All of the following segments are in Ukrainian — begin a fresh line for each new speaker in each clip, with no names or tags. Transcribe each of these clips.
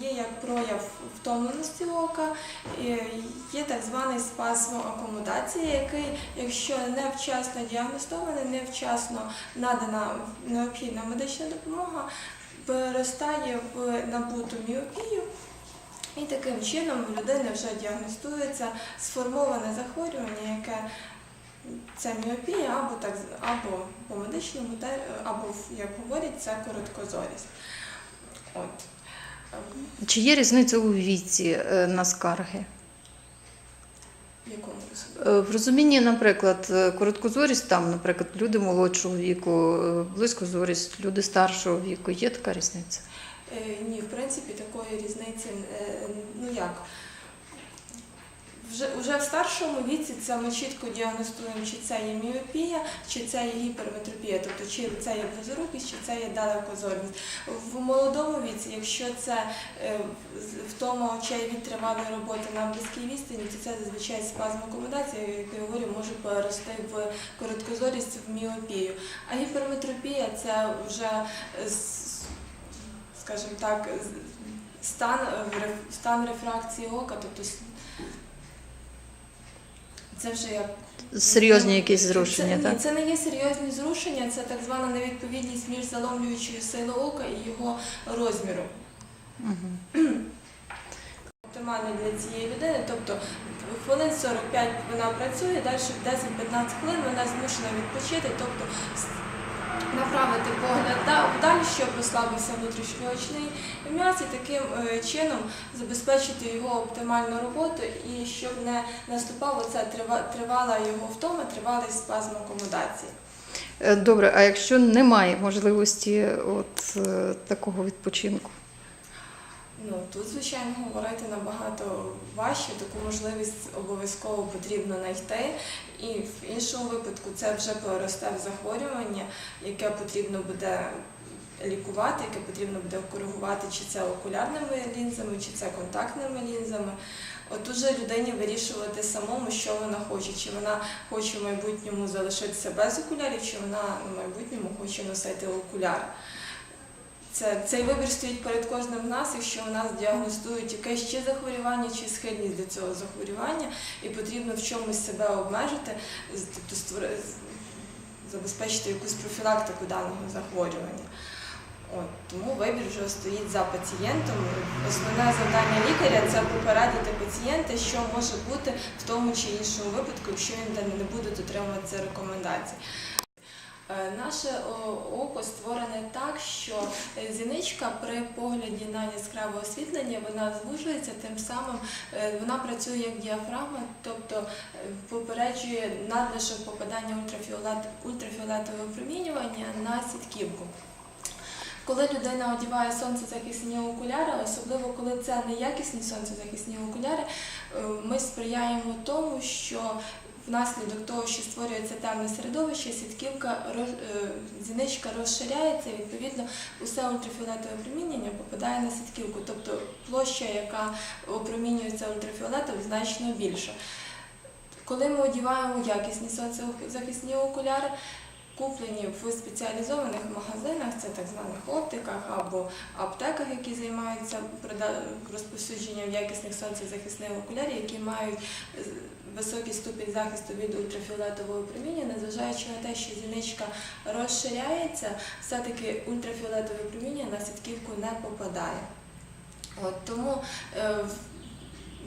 Є як прояв втомленості ока, є так званий спазм акомодації, який, якщо не вчасно діагностований, невчасно надана необхідна медична допомога, переростає в набуту міопію. І таким чином в людини вже діагностується сформоване захворювання, яке це міопія, або так або по медичному, або як говорять, це короткозорість. От.
Чи є різниця у віці е, на скарги?
В?
Е, розумінні, наприклад, е, короткозорість, там, наприклад, люди молодшого віку, близькозорість, люди старшого віку. Є така різниця?
Ні, в принципі, такої різниці ну як. Вже, вже в старшому віці це ми чітко діагностуємо, чи це є міопія, чи це є гіперметропія, тобто чи це є близорукість, чи це є далекозорність. В молодому віці, якщо це е, втома очей від тривалої роботи на близькій відстані, то це зазвичай спазм акомодації, як я говорю, може перерости в короткозорість в міопію. А гіперметропія це вже скажімо так, стан, стан рефракції ока, тобто це вже як
Серйозні якісь зрушення,
це,
так?
Це не є серйозні зрушення, це так звана невідповідність між заломлюючою силою ока і його розміром.
Угу.
Оптимально для цієї людини, тобто хвилин 45 вона працює, далі 10-15 хвилин вона змушена відпочити, тобто направити погляд да- вдаль, щоб розслабився внутрішньоочний м'яз і таким е, чином забезпечити його оптимальну роботу і щоб не наступало це трива- тривала його втома, тривалий спазм акомодації.
Е, Добре, а якщо немає можливості от е, такого відпочинку?
Ну тут, звичайно, говорити набагато важче. Таку можливість обов'язково потрібно знайти. І в іншому випадку це вже переросте в захворювання, яке потрібно буде лікувати, яке потрібно буде коригувати, чи це окулярними лінзами, чи це контактними лінзами. От уже людині вирішувати самому, що вона хоче, чи вона хоче в майбутньому залишитися без окулярів, чи вона в майбутньому хоче носити окуляри. Це, цей вибір стоїть перед кожним з нас, якщо у нас діагностують якесь чи захворювання, чи схильність до цього захворювання, і потрібно в чомусь себе обмежити, тобто забезпечити якусь профілактику даного захворювання. От, тому вибір вже стоїть за пацієнтом. Основне завдання лікаря це попередити пацієнта, що може бути в тому чи іншому випадку, якщо він не буде дотримуватися рекомендацій. Е, Наше око створене так, що е, зіничка при погляді на яскраве освітлення вона звужується, тим самим е, вона працює як діафрагма, тобто попереджує надлишок попадання ультрафіолет, ультрафіолетового випромінювання на сітківку. Коли людина одягає сонцезахисні окуляри, особливо коли це неякісні сонцезахисні окуляри, ми сприяємо тому, що внаслідок того, що створюється темне середовище, сітківка роз- е, зіничка розширяється, і відповідно усе ультрафіолетове опромінення попадає на сітківку, тобто площа, яка опромінюється ультрафіолетом, значно більша. Коли ми одіваємо якісні сонцезахисні окуляри, куплені в спеціалізованих магазинах, це так званих оптиках або аптеках, які займаються розповсюдженням якісних сонцезахисних окулярів, які мають е, високий ступінь захисту від ультрафіолетового проміння, незважаючи на те, що зіничка розширяється, все-таки ультрафіолетове проміння на сітківку не попадає. От, тому е,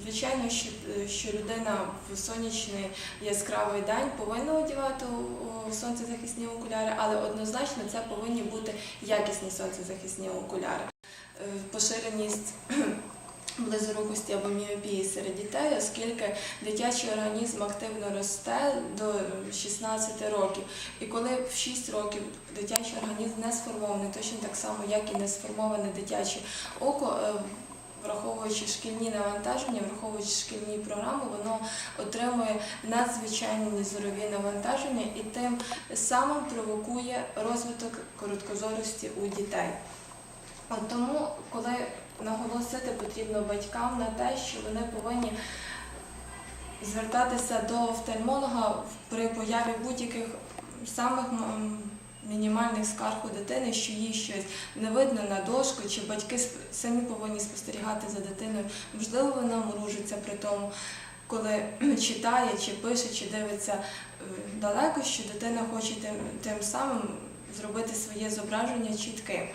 Звичайно, що, е, що людина в сонячний яскравий день повинна одягати сонцезахисні окуляри, але однозначно це повинні бути якісні сонцезахисні окуляри. Е, Поширеність близорукості або міопії серед дітей, оскільки дитячий організм активно росте до 16 років. І коли в 6 років дитячий організм не сформований, точно так само, як і не сформоване дитяче око. Враховуючи шкільні навантаження, враховуючи шкільні програми, воно отримує надзвичайні зорові навантаження і тим самим провокує розвиток короткозорості у дітей. Тому, коли наголосити потрібно батькам на те, що вони повинні звертатися до офтальмолога при появі будь-яких самих мінімальних скарг у дитини, що їй щось не видно на дошку, чи батьки самі повинні спостерігати за дитиною. Можливо, вона мружиться при тому, коли читає, чи пише, чи дивиться е, далеко, що дитина хоче тим, тим самим зробити своє зображення чітким.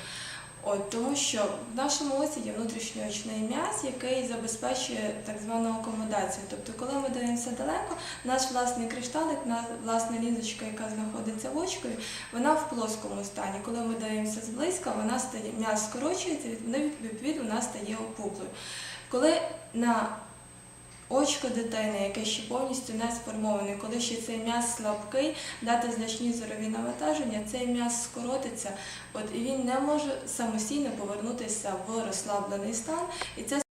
От, тому що в нашому осі є внутрішньоочний м'яз, який забезпечує так звану акомодацію. Тобто, коли ми дивимося далеко, наш власний кришталик, на власна лізочка, яка знаходиться в очкою, вона в плоскому стані. Коли ми дивимося зблизька, вона стає м'яз скорочується, відповідно вона стає опуклою. Коли на очко дитини, яке ще повністю не сформоване, коли ще цей м'яз слабкий, дати значні зорові навантаження, цей м'яз скоротиться, от і він не може самостійно повернутися в розслаблений стан, і це